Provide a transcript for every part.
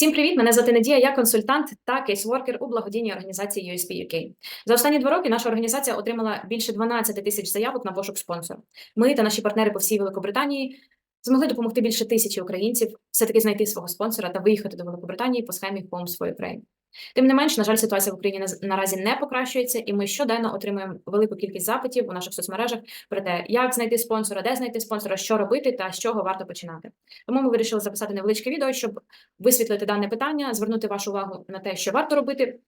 Всім привіт! Мене звати Надія, я консультант та кейсворкер у благодійній організації USP UK. За останні два роки наша організація отримала більше 12 тисяч заявок на пошук спонсора. Ми та наші партнери по всій Великобританії змогли допомогти більше тисячі українців все-таки знайти свого спонсора та виїхати до Великобританії по схемі Homes for Ukraine. Тим не менш, на жаль, ситуація в Україні наразі не покращується, і ми щоденно отримуємо велику кількість запитів у наших соцмережах про те, як знайти спонсора, де знайти спонсора, що робити та з чого варто починати. Тому ми вирішили записати невеличке відео, щоб висвітлити дане питання, звернути вашу увагу на те, що варто робити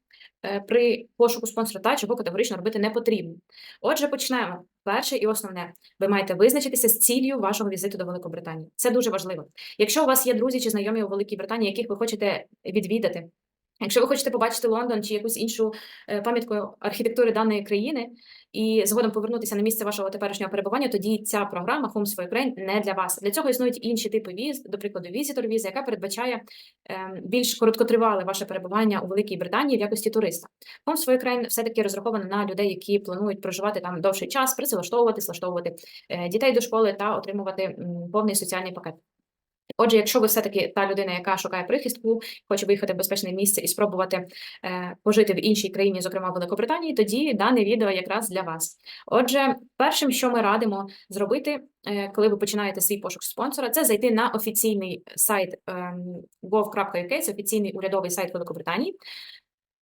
е, при пошуку спонсора та чого категорично робити не потрібно. Отже, почнемо. Перше і основне, ви маєте визначитися з ціллю вашого візиту до Великобританії. Це дуже важливо. Якщо у вас є друзі чи знайомі у Великій Британії, яких ви хочете відвідати, Якщо ви хочете побачити Лондон чи якусь іншу е, пам'ятку архітектури даної країни і згодом повернутися на місце вашого теперішнього перебування, тоді ця програма Homes for Ukraine не для вас. Для цього існують інші типи віз, до прикладу, візитор віза, яка передбачає ем, більш короткотривале ваше перебування у Великій Британії в якості туриста. Homes for Ukraine все-таки розрахована на людей, які планують проживати там довший час, працевлаштовувати, влаштовувати е, дітей до школи та отримувати повний соціальний пакет. Отже, якщо ви все-таки та людина, яка шукає прихистку, хоче виїхати в безпечне місце і спробувати е, пожити в іншій країні, зокрема в Великобританії, тоді дане відео якраз для вас. Отже, першим, що ми радимо зробити, е, коли ви починаєте свій пошук спонсора, це зайти на офіційний сайт е, gov.uk, це офіційний урядовий сайт Великобританії.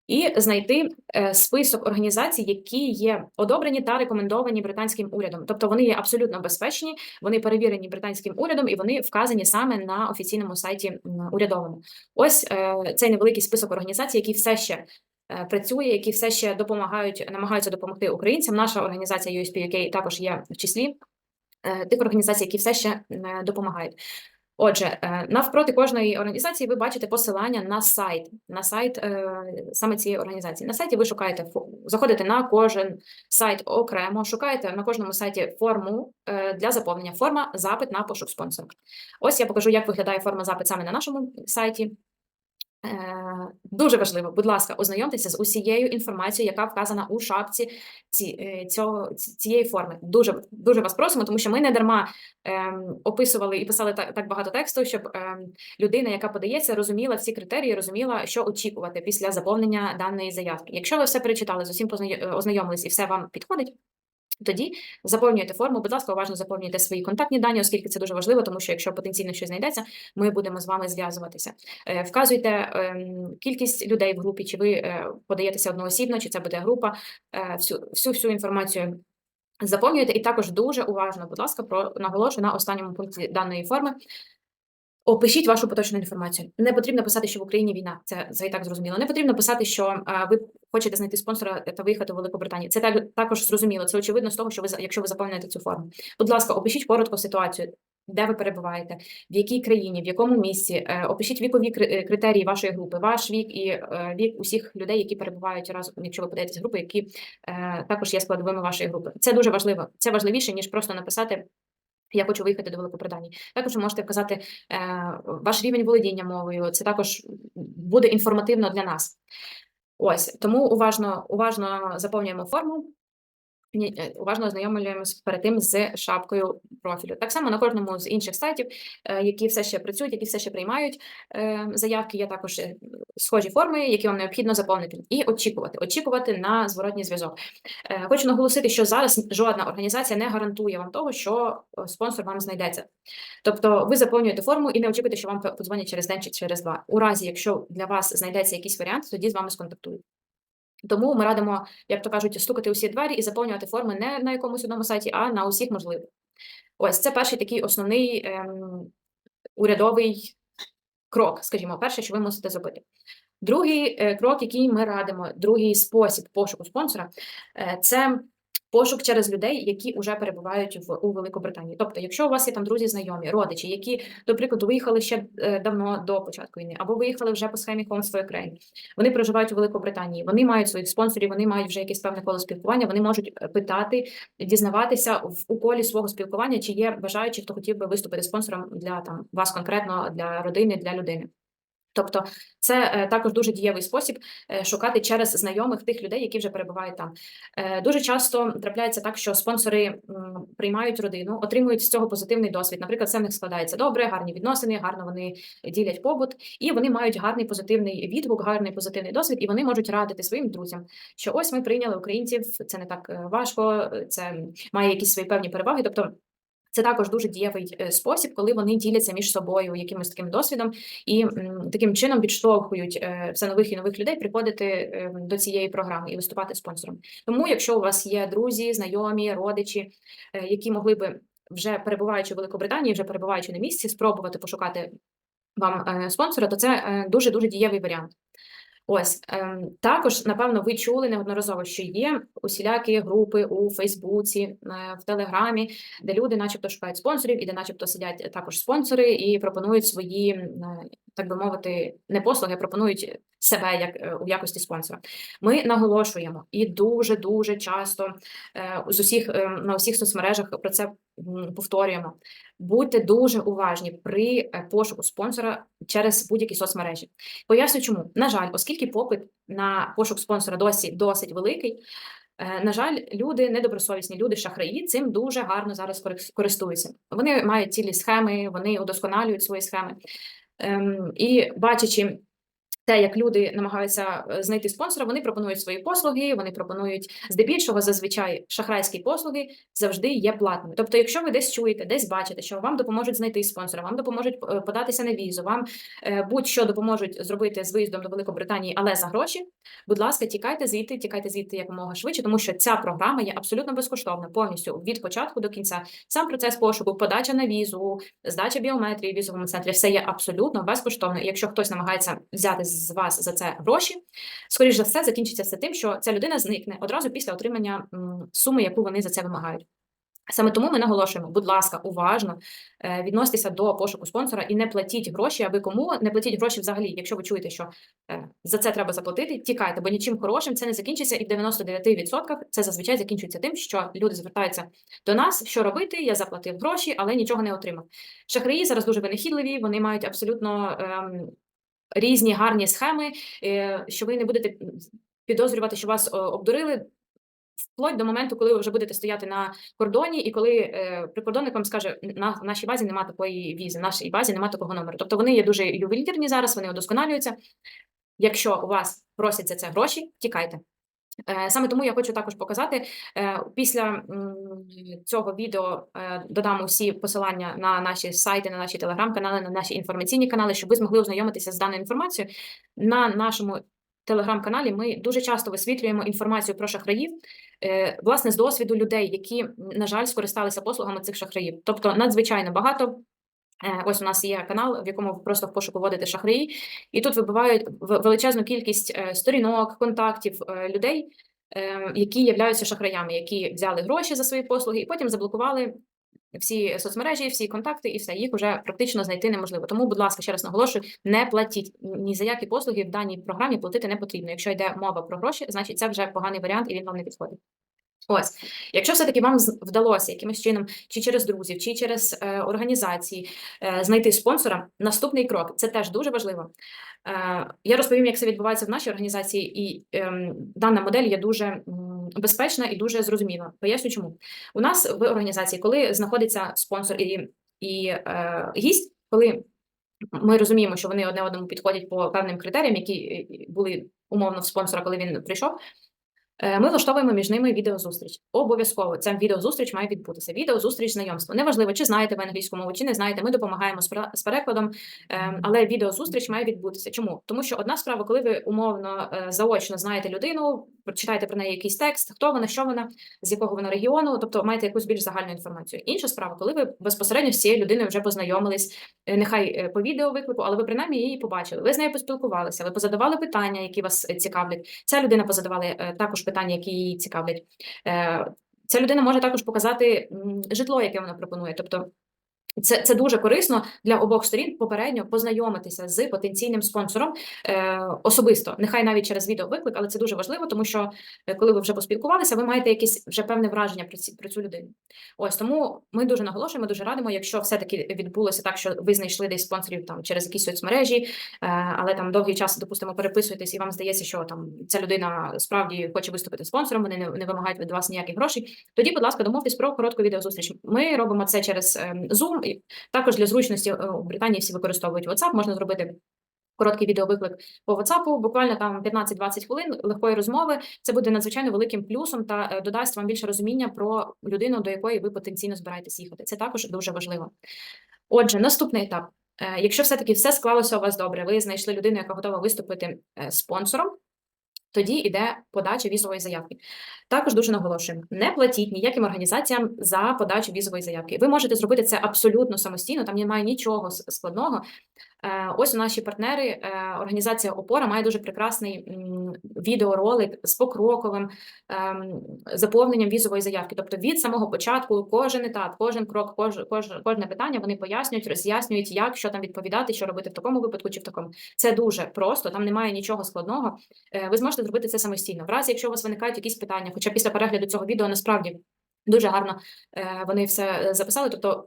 І знайти е, список організацій, які є одобрені та рекомендовані британським урядом. Тобто вони є абсолютно безпечні, вони перевірені британським урядом і вони вказані саме на офіційному сайті урядовому. Ось е, цей невеликий список організацій, які все ще е, працює, які все ще допомагають, намагаються допомогти українцям. Наша організація USP UK також є в числі тих організацій, які все ще допомагають. Отже, е, навпроти кожної організації ви бачите посилання на сайт, на сайт е, саме цієї організації. На сайті ви шукаєте заходите на кожен сайт окремо, шукаєте на кожному сайті форму е, для заповнення. Форма запит на пошук спонсора. Ось я покажу, як виглядає форма запит саме на нашому сайті. Е, Дуже важливо, будь ласка, ознайомтеся з усією інформацією, яка вказана у шапці ці, е, цього, цієї форми. Дуже, дуже вас просимо, тому що ми не дарма ем, описували і писали так, так багато тексту, щоб ем, людина, яка подається, розуміла всі критерії, розуміла, що очікувати після заповнення даної заявки. Якщо ви все перечитали, з усім е, ознайомились і все вам підходить. Тоді заповнюйте форму, будь ласка, уважно заповнюйте свої контактні дані, оскільки це дуже важливо, тому що якщо потенційно щось знайдеться, ми будемо з вами зв'язуватися. Е, Вказуйте ем, кількість людей в групі, чи ви е, подаєтеся одноосібно, чи це буде група, е, всю всю всю інформацію. Заповнюйте і також дуже уважно, будь ласка, про наголошую на останньому пункті даної форми. Опишіть вашу поточну інформацію. Не потрібно писати, що в Україні війна. Це, це і так зрозуміло. Не потрібно писати, що а, ви хочете знайти спонсора та виїхати в Великобританію. Це так, також зрозуміло. Це очевидно з того, що ви за- якщо ви заповнюєте цю форму. Будь ласка, опишіть коротко ситуацію, де ви перебуваєте, в якій країні, в якому місці. Е, Опишіть вікові е, критерії вашої групи, ваш вік і е, вік усіх людей, які перебувають разом, якщо ви подаєтесь групи, які також є складовими вашої групи. Це дуже важливо. Це важливіше ніж просто написати. Я хочу виїхати до Великобританії. Також ви можете вказати е, ваш рівень володіння мовою. Це також буде інформативно для нас. Ось тому уважно, уважно заповнюємо форму. Е, Уважно ознайомлюємося перед тим з шапкою профілю. Так само на кожному з інших сайтів, е, які все ще працюють, які все ще приймають е, заявки, є також схожі форми, які вам необхідно заповнити, і очікувати, очікувати на зворотній зв'язок. Хочу наголосити, що зараз жодна організація не гарантує вам того, що спонсор вам знайдеться. Тобто ви заповнюєте форму і не очікуєте, що вам подзвонять через день чи через два. У разі, якщо для вас знайдеться якийсь варіант, тоді з вами сконтактують. Тому ми радимо, як то кажуть, стукати усі двері і заповнювати форми не на якомусь одному сайті, а на усіх можливих. Ось це перший такий основний ем, урядовий крок, скажімо, перше, що ви мусите зробити. Другий е, крок, який ми радимо, другий спосіб пошуку спонсора, е, це пошук через людей, які вже перебувають в у Великобританії. Тобто, якщо у вас є там друзі, знайомі, родичі, які, до прикладу, виїхали ще е, давно до початку війни, або виїхали вже по схемі for Ukraine, вони проживають у Великобританії, вони мають своїх спонсорів, вони мають вже якесь певне коло спілкування, вони можуть е, питати, дізнаватися в у колі свого спілкування, чи є бажаючі, хто хотів би виступити спонсором для там вас конкретно для родини, для людини. Тобто це е, також дуже дієвий спосіб е, шукати через знайомих тих людей, які вже перебувають там. Е, Дуже часто трапляється так, що спонсори приймають родину, отримують з цього позитивний досвід. Наприклад, все в них складається добре, гарні відносини, гарно вони ділять побут, і вони мають гарний позитивний відгук, гарний позитивний досвід, і вони можуть радити своїм друзям, що ось ми прийняли українців, це не так важко, це має якісь свої певні переваги. Тобто. Це також дуже дієвий е, спосіб, коли вони діляться між собою якимось таким досвідом і таким чином відштовхують е, все нових і нових людей приходити е, до цієї програми і виступати спонсором. Тому, якщо у вас є друзі, знайомі, родичі, е, які могли би вже перебуваючи в Великобританії, вже перебуваючи на місці, спробувати пошукати вам спонсора, то це дуже дуже дієвий варіант. Ось ем, також, напевно, ви чули неодноразово, що є усілякі групи у Фейсбуці, е, в Телеграмі, де люди, начебто, шукають спонсорів, і де, начебто, сидять також спонсори і пропонують свої, е, так би мовити, не послуги, пропонують себе як е, у якості спонсора. Ми наголошуємо і дуже дуже часто е, з усіх е, на усіх соцмережах про це повторюємо. Будьте дуже уважні при пошуку спонсора через будь-які соцмережі. Поясню, чому на жаль, оскільки попит на пошук спонсора досі досить великий. На жаль, люди недобросовісні, люди шахраї цим дуже гарно зараз користуються. Вони мають цілі схеми, вони удосконалюють свої схеми. Ем, І бачачи те, як люди намагаються е, знайти спонсора, вони пропонують свої послуги, вони пропонують здебільшого зазвичай шахрайські послуги завжди є платними. Тобто, якщо ви десь чуєте, десь бачите, що вам допоможуть знайти спонсора, вам допоможуть е, податися на візу, вам е, будь-що допоможуть зробити з виїздом до Великобританії, але за гроші, будь ласка, тікайте звідти, тікайте звідти якомога швидше, тому що ця програма є абсолютно безкоштовна, повністю від початку до кінця. Сам процес пошуку, подача на візу, здача біометрії в візовому центрі, все є абсолютно безкоштовно. І якщо хтось намагається взяти з вас за це гроші, скоріш за все закінчиться все тим, що ця людина зникне одразу після отримання суми, яку вони за це вимагають. Саме тому ми наголошуємо, будь ласка, уважно е, відноситеся до пошуку спонсора і не платіть гроші, аби кому не платіть гроші взагалі. Якщо ви чуєте, що е, за це треба заплатити, тікайте, бо нічим хорошим це не закінчиться, і в 99% це зазвичай закінчується тим, що люди звертаються до нас, що робити, я заплатив гроші, але нічого не отримав. Шахраї зараз дуже винахідливі, вони мають абсолютно ем, різні гарні схеми, е, що ви не будете підозрювати, що вас обдурили. Вплоть до моменту, коли ви вже будете стояти на кордоні, і коли е, прикордонник вам скаже, на нашій базі немає такої візи, в нашій базі немає такого номеру. Тобто вони є дуже ювелірні зараз, вони удосконалюються. Якщо у вас просять за це гроші, тікайте. Е, Саме тому я хочу також показати е, після цього відео е, додам усі посилання на наші сайти, на наші телеграм-канали, на наші інформаційні канали, щоб ви змогли ознайомитися з даною інформацією. На нашому телеграм-каналі ми дуже часто висвітлюємо інформацію про шахраїв, власне, з досвіду людей, які, на жаль, скористалися послугами цих шахраїв. Тобто надзвичайно багато. Е, Ось у нас є канал, в якому ви просто в пошуку вводите шахраї, і тут вибивають величезну кількість е, сторінок, контактів е, людей, які являються шахраями, які взяли гроші за свої послуги і потім заблокували всі соцмережі, всі контакти, і все їх вже практично знайти неможливо. Тому, будь ласка, ще раз наголошую, не платіть ні за які послуги в даній програмі платити не потрібно. Якщо йде мова про гроші, значить це вже поганий варіант і він вам не підходить. Ось, якщо все-таки вам вдалося якимось чином, чи через друзів, чи через е, організації е, знайти спонсора, наступний крок це теж дуже важливо. Е, я розповім, як це відбувається в нашій організації, і ем, дана модель є дуже м, безпечна і дуже зрозуміла. Поясню, чому у нас в організації, коли знаходиться спонсор і, і е, гість, коли ми розуміємо, що вони одне одному підходять по певним критеріям, які е, були умовно в спонсора, коли він прийшов. Е, Ми влаштовуємо між ними відеозустріч. Обов'язково ця відеозустріч має відбутися. Відеозустріч знайомство. Неважливо, чи знаєте ви англійську мову, чи не знаєте. Ми допомагаємо з перекладом, е, але відеозустріч має відбутися. Чому? Тому що одна справа, коли ви умовно е, заочно знаєте людину, прочитаєте про неї якийсь текст, хто вона, що вона, з якого вона регіону, тобто маєте якусь більш загальну інформацію. Інша справа, коли ви безпосередньо з цією людиною вже познайомились, е, нехай е, по відео виклику, але ви принаймні її побачили. Ви з нею поспілкувалися, ви позадавали питання, які вас е, цікавлять. Ця людина позадавала також питання, які її цікавлять. Ця людина може також показати житло, яке вона пропонує. Тобто Це, це дуже корисно для обох сторін попередньо познайомитися з потенційним спонсором е, особисто, нехай навіть через відеовиклик, але це дуже важливо, тому що е, коли ви вже поспілкувалися, ви маєте якесь вже певне враження про, ці, про цю людину. Ось тому ми дуже наголошуємо, дуже радимо, якщо все-таки відбулося так, що ви знайшли десь спонсорів там через якісь соцмережі, е, але там довгий час, допустимо, переписуєтесь, і вам здається, що там ця людина справді хоче виступити спонсором, вони не, не вимагають від вас ніяких грошей. Тоді, будь ласка, домовтесь про коротку відеозустріч. Ми робимо це через ем, Також для зручності е, у Британії всі використовують WhatsApp, можна зробити. Короткий відеовиклик по WhatsApp, буквально там 15-20 хвилин легкої розмови. Це буде надзвичайно великим плюсом та е, додасть вам більше розуміння про людину, до якої ви потенційно збираєтесь їхати. Це також дуже важливо. Отже, наступний етап. Е, Якщо все-таки все склалося у вас добре, ви знайшли людину, яка готова виступити спонсором. Тоді йде подача візової заявки. Також дуже наголошуємо: не платіть ніяким організаціям за подачу візової заявки. Ви можете зробити це абсолютно самостійно, там немає нічого складного. Е, Ось наші партнери, е, організація Опора має дуже прекрасний відеоролик з покроковим ем, заповненням візової заявки. Тобто від самого початку кожен етап, кожен крок, кож, кожне питання вони пояснюють, роз'яснюють, як що там відповідати, що робити в такому випадку чи в такому. Це дуже просто, там немає нічого складного. Е, Ви зможете зробити це самостійно. В разі, якщо у вас виникають якісь питання, хоча після перегляду цього відео насправді. Дуже гарно е, вони все записали. Тобто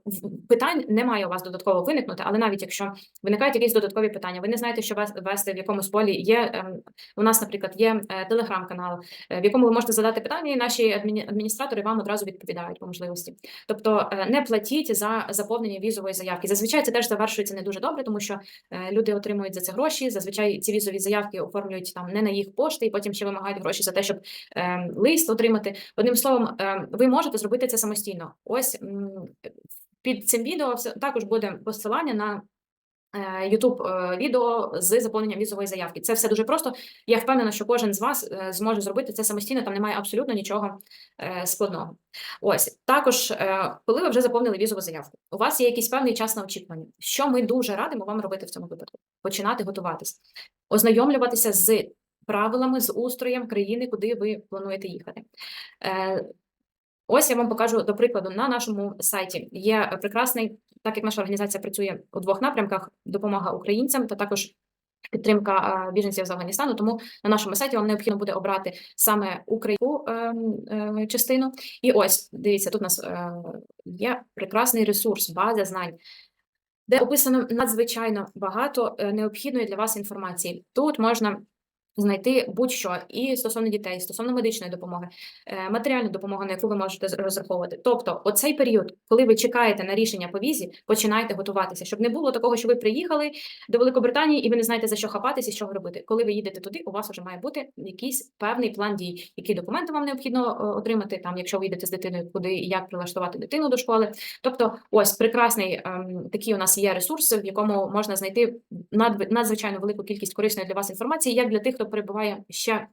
питань немає у вас додатково виникнути, але навіть якщо виникають якісь додаткові питання, ви не знаєте, що вес- вести в якомусь полі. Є ем, у нас, наприклад, є е, телеграм-канал, е, в якому ви можете задати питання, і наші адміні- адміністратори вам одразу відповідають по можливості. Тобто е, не платіть за заповнення візової заявки. Зазвичай це теж завершується не дуже добре, тому що е, люди отримують за це гроші. Зазвичай ці візові заявки оформлюють там не на їх пошти, і потім ще вимагають гроші за те, щоб ем, лист отримати. Одним словом, ем, ви можете зробити це самостійно. Ось під цим відео також буде посилання на. е, YouTube е, відео з заповненням візової заявки. Це все дуже просто. Я впевнена, що кожен з вас е, зможе зробити це самостійно, там немає абсолютно нічого складного. Ось також, коли ви вже заповнили візову заявку, у вас є якийсь певний час на очікування. Що ми дуже радимо вам робити в цьому випадку? Починати готуватись, ознайомлюватися з правилами, з устроєм країни, куди ви плануєте їхати. Ось я вам покажу до прикладу на нашому сайті. Є прекрасний, так як наша організація працює у двох напрямках: допомога українцям та також. Підтримка біженців з Афганістану, тому на нашому сайті вам необхідно буде обрати саме українську ем, е, частину. І ось дивіться, тут у нас е, є прекрасний ресурс, база знань, де описано надзвичайно багато е, необхідної для вас інформації. Тут можна знайти будь-що і стосовно дітей, стосовно медичної допомоги, е, матеріальну допомогу, на яку ви можете розраховувати. Тобто, оцей період, коли ви чекаєте на рішення по візі, починайте готуватися, щоб не було такого, що ви приїхали до Великобританії і ви не знаєте за що хапатися і що робити. Коли ви їдете туди, у вас вже має бути якийсь певний план дій, які документи вам необхідно е, отримати, там, якщо ви їдете з дитиною, куди і як прилаштувати дитину до школи. Тобто, ось прекрасний ем, такий у нас є ресурс, в якому можна знайти надзвичайно велику кількість корисної для вас інформації, як для тих, хто перебуває ще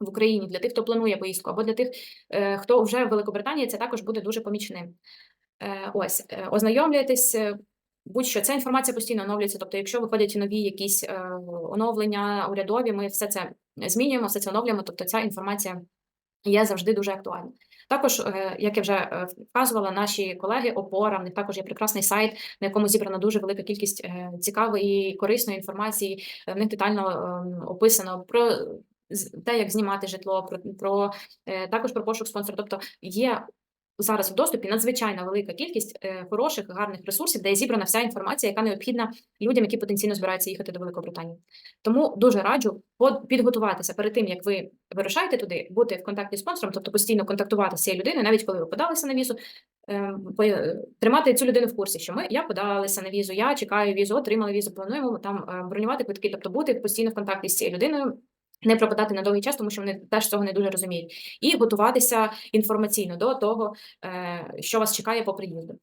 в Україні, для тих, хто планує поїздку, або для тих, е, хто вже в Великобританії, це також буде дуже помічним. Е, Ось е, ознайомлюйтесь. Будь-що ця інформація постійно оновлюється. Тобто, якщо виходять нові якісь оновлення урядові, ми все це змінюємо, все це оновлюємо. Тобто, ця інформація є завжди дуже актуальна. Також, е, як я вже е, вказувала, наші колеги опора, в них також є прекрасний сайт, на якому зібрана дуже велика кількість е, цікавої і корисної інформації. В них детально ем, описано про те, як знімати житло, про, про також про пошук спонсора. Тобто є зараз в доступі надзвичайно велика кількість е, хороших, гарних ресурсів, де зібрана вся інформація, яка необхідна людям, які потенційно збираються їхати до Великобританії. Тому дуже раджу підготуватися перед тим, як ви вирушаєте туди, бути в контакті з спонсором, тобто постійно контактувати з цією людиною, навіть коли ви подалися на візу, ем, е, тримати цю людину в курсі, що ми я подалася на візу, я чекаю візу, отримала візу, плануємо там е, бронювати квитки, тобто бути постійно в контакті з цією людиною. Не пропадати на довгий час, тому що вони теж цього не дуже розуміють, і готуватися інформаційно до того, е, що вас чекає по приїзду.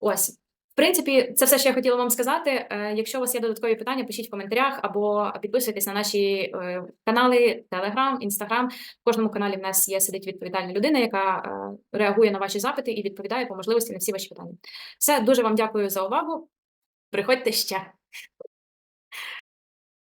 Ось, в принципі, це все, що я хотіла вам сказати. Е, Якщо у вас є додаткові питання, пишіть в коментарях або підписуйтесь на наші е, канали Telegram, Instagram. В кожному каналі в нас є сидить відповідальна людина, яка реагує на ваші запити і відповідає по можливості на всі ваші питання. Все, дуже вам дякую за увагу. Приходьте ще.